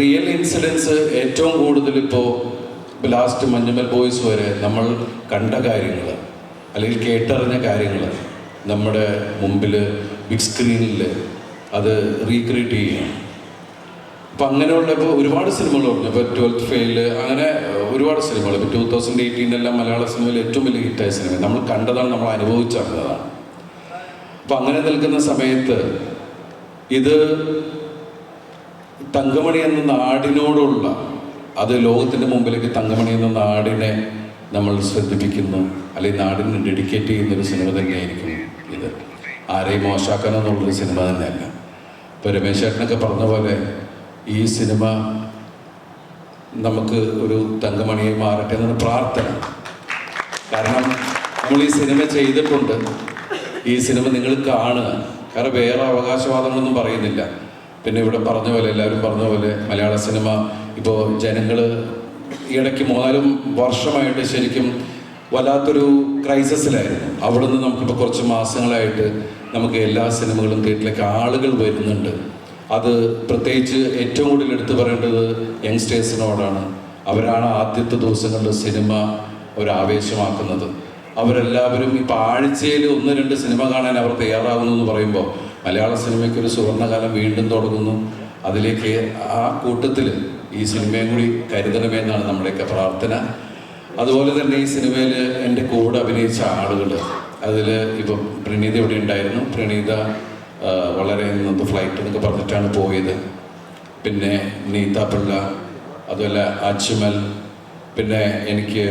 Real incidents ഏറ്റവും കൂടുതൽ ഇപ്പോൾ ലാസ്റ്റ് മഞ്ഞുമൽ ബോയ്സ് വരെ നമ്മൾ കണ്ട കാര്യങ്ങൾ അല്ലെങ്കിൽ കേട്ടറിഞ്ഞ കാര്യങ്ങൾ നമ്മുടെ മുമ്പിൽ ബിഗ് സ്ക്രീനിൽ അത് റീക്രിയേറ്റ് ചെയ്യുകയാണ്. അപ്പം അങ്ങനെയുള്ള ഇപ്പോൾ ഒരുപാട് സിനിമകൾ പറഞ്ഞു ഇപ്പോൾ ട്വൽത്ത് ഫെയിൽ അങ്ങനെ ഒരുപാട് സിനിമകൾ. ഇപ്പോൾ ടൂ തൗസൻഡ് എയ്റ്റീനിലെല്ലാം മലയാള സിനിമയിൽ ഏറ്റവും വലിയ ഹിറ്റായ സിനിമ. നമ്മൾ കണ്ടതാണ് നമ്മൾ അനുഭവിച്ചറിഞ്ഞതാണ്. അപ്പം അങ്ങനെ നിൽക്കുന്ന സമയത്ത് ഇത് തങ്കമണി എന്ന നാടിനോടുള്ള അത് ലോകത്തിന്റെ മുമ്പിലേക്ക് തങ്കമണി എന്ന നാടിനെ നമ്മൾ ശ്രദ്ധിപ്പിക്കുന്നു. അല്ലെങ്കിൽ നാടിന് ഡെഡിക്കേറ്റ് ചെയ്യുന്ന ഒരു സിനിമ തന്നെയായിരിക്കും ഇത്. ആരെയും മോശാക്കാനെന്നുള്ളൊരു സിനിമ തന്നെയല്ല. ഇപ്പോൾ രമേശ് പറഞ്ഞ പോലെ ഈ സിനിമ നമുക്ക് ഒരു തങ്കമണിയെ മാറട്ടെ എന്നൊരു പ്രാർത്ഥന. കാരണം നമ്മൾ ഈ സിനിമ ചെയ്തിട്ടുണ്ട്. ഈ സിനിമ നിങ്ങൾ കാണുക. കാരണം വേറെ അവകാശവാദങ്ങളൊന്നും പറയുന്നില്ല. പിന്നെ ഇവിടെ പറഞ്ഞ പോലെ എല്ലാവരും പറഞ്ഞ പോലെ മലയാള സിനിമ ഇപ്പോൾ ജനങ്ങൾ ഇടയ്ക്ക് മൂന്നാലും വർഷമായിട്ട് ശരിക്കും വല്ലാത്തൊരു ക്രൈസിസിലായിരുന്നു. അവിടെ നിന്ന് നമുക്കിപ്പോൾ കുറച്ച് മാസങ്ങളായിട്ട് നമുക്ക് എല്ലാ സിനിമകളും തിയേറ്ററിലേക്ക് ആളുകൾ വരുന്നുണ്ട്. അത് പ്രത്യേകിച്ച് ഏറ്റവും കൂടുതൽ എടുത്തു പറയേണ്ടത് യങ്സ്റ്റേഴ്സിനോടാണ്. അവരാണ് ആദ്യത്തെ ദിവസങ്ങളിൽ സിനിമ ഒരാവേശമാക്കുന്നത്. അവരെല്ലാവരും ഇപ്പോൾ ആഴ്ചയിൽ ഒന്ന് രണ്ട് സിനിമ കാണാൻ അവർ തയ്യാറാകുന്നു എന്ന് പറയുമ്പോൾ മലയാള സിനിമയ്ക്ക് ഒരു സുവർണകാലം വീണ്ടും തുടങ്ങുന്നു. അതിലേക്ക് ആ കൂട്ടത്തിൽ ഈ സിനിമയും കൂടി കരുതണമെന്നാണ് നമ്മുടെയൊക്കെ പ്രാർത്ഥന. അതുപോലെ തന്നെ ഈ സിനിമയിൽ എന്റെ കൂടെ അഭിനയിച്ച ആളുകൾ അതിൽ ഇപ്പം പ്രണീത ഇവിടെ ഉണ്ടായിരുന്നു. പ്രണീത വളരെ ഇന്നത്തെ ഫ്ലൈറ്റ് എന്നൊക്കെ പറഞ്ഞിട്ടാണ് പോയത്. പിന്നെ നീത പിള്ള അതുപോലെ അജ്മൽ പിന്നെ എനിക്ക്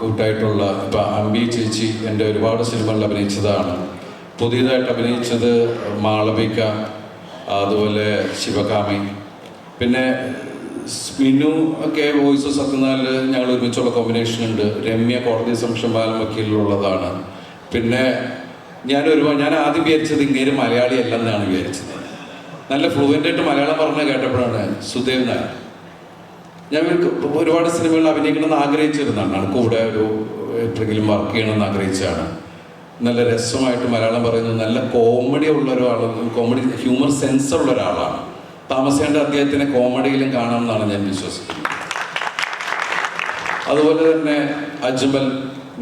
കൂട്ടായിട്ടുള്ള ഇപ്പം അമ്പി ചേച്ചി എന്റെ ഒരുപാട് സിനിമകളിൽ അഭിനയിച്ചതാണ്. പുതിയതായിട്ട് അഭിനയിച്ചത് മാളവിക അതുപോലെ ശിവകാമി. പിന്നെ സ്മിനു ഒക്കെ വോയിസ് സത്യനാല് ഞങ്ങൾ ഒരുമിച്ചുള്ള കോമ്പിനേഷൻ ഉണ്ട്. രമ്യ കോടതി സംശയപാലം വക്കീലിലുള്ളതാണ്. പിന്നെ ഞാൻ ഒരുപാട് ഞാൻ ആദ്യം വിചാരിച്ചത് ഇങ്ങനെ മലയാളി അല്ലെന്നാണ് വിചാരിച്ചത്. നല്ല ഫ്ലുവന്റ് ആയിട്ട് മലയാളം പറഞ്ഞ കേട്ടപ്പോഴാണ് സുദേവ് നായർ. ഞാൻ ഒരുപാട് അഭിനയിക്കണം അഭിനയിക്കണമെന്ന് ആഗ്രഹിച്ചിരുന്നതാണ്. കൂടെ ഒരു എപ്പോഴെങ്കിലും വർക്ക് ചെയ്യണമെന്ന് ആഗ്രഹിച്ചാണ് നല്ല രസമായിട്ട് മലയാളം പറയുന്നത് നല്ല കോമഡി ഉള്ള ഒരാളാണ്. കോമഡി ഹ്യൂമർ സെൻസ് ഉള്ള ഒരാളാണ്. താമസേണ്ട അദ്ദേഹത്തിനെ കോമഡിയിലും കാണാമെന്നാണ് ഞാൻ വിശ്വസിക്കുന്നത്. അതുപോലെ തന്നെ അജ്മൽ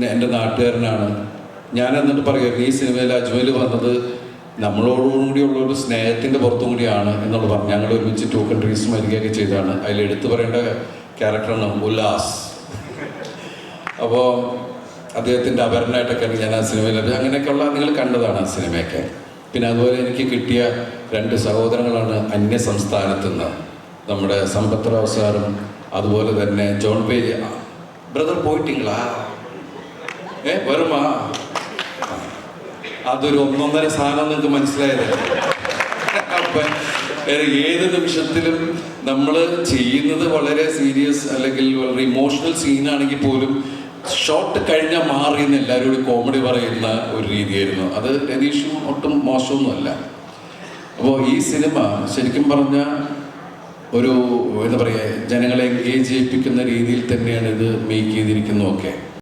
എന്റെ നാട്ടുകാരനാണ്. ഞാൻ എന്നിട്ട് പറയുമായിരുന്നു ഈ സിനിമയിൽ അജ്മൽ വന്നത് നമ്മളോടുകൂടിയുള്ള ഒരു സ്നേഹത്തിന്റെ പുറത്തും കൂടിയാണ് എന്നുള്ളത് പറഞ്ഞു. ഞങ്ങൾ ഒരുമിച്ച് ടു കൺട്രീസ് മരിക്കുകയൊക്കെ ചെയ്താണ്. അതിൽ എടുത്തു പറയേണ്ട ക്യാരക്ടറാണ് ഉല്ലാസ്. അപ്പോൾ അദ്ദേഹത്തിന്റെ അപരനായിട്ടൊക്കെ ഞാൻ ആ സിനിമയിൽ അങ്ങനെയൊക്കെയുള്ള നിങ്ങൾ കണ്ടതാണ് ആ സിനിമയൊക്കെ. പിന്നെ അതുപോലെ എനിക്ക് കിട്ടിയ രണ്ട് സഹോദരങ്ങളാണ് അന്യ സംസ്ഥാനത്ത് നിന്ന് നമ്മുടെ സമ്പത്ത് സാറും അതുപോലെ തന്നെ ജോൺ പേജ്. ബ്രദർ പോയിട്ടിങ്ങളാ ഏ വരുമാ? അതൊരു ഒന്നൊന്നര സാധനം നിങ്ങൾക്ക് മനസ്സിലായത് ഏത് നിമിഷത്തിലും നമ്മൾ ചെയ്യുന്നത് വളരെ സീരിയസ് അല്ലെങ്കിൽ വളരെ ഇമോഷണൽ സീനാണെങ്കിൽ പോലും ഷോട്ട് കഴിഞ്ഞ മാറി എന്ന് എല്ലാവരും ഒരു കോമഡി പറയുന്ന ഒരു രീതിയായിരുന്നു. അത് രതീഷും ഒട്ടും മോശമൊന്നുമല്ല. അപ്പോൾ ഈ സിനിമ ശരിക്കും പറഞ്ഞ ഒരു എന്താ പറയുക ജനങ്ങളെ എൻഗേജ് ചെയ്യിപ്പിക്കുന്ന രീതിയിൽ തന്നെയാണ് ഇത് മേക്ക് ചെയ്തിരിക്കുന്നതൊക്കെ.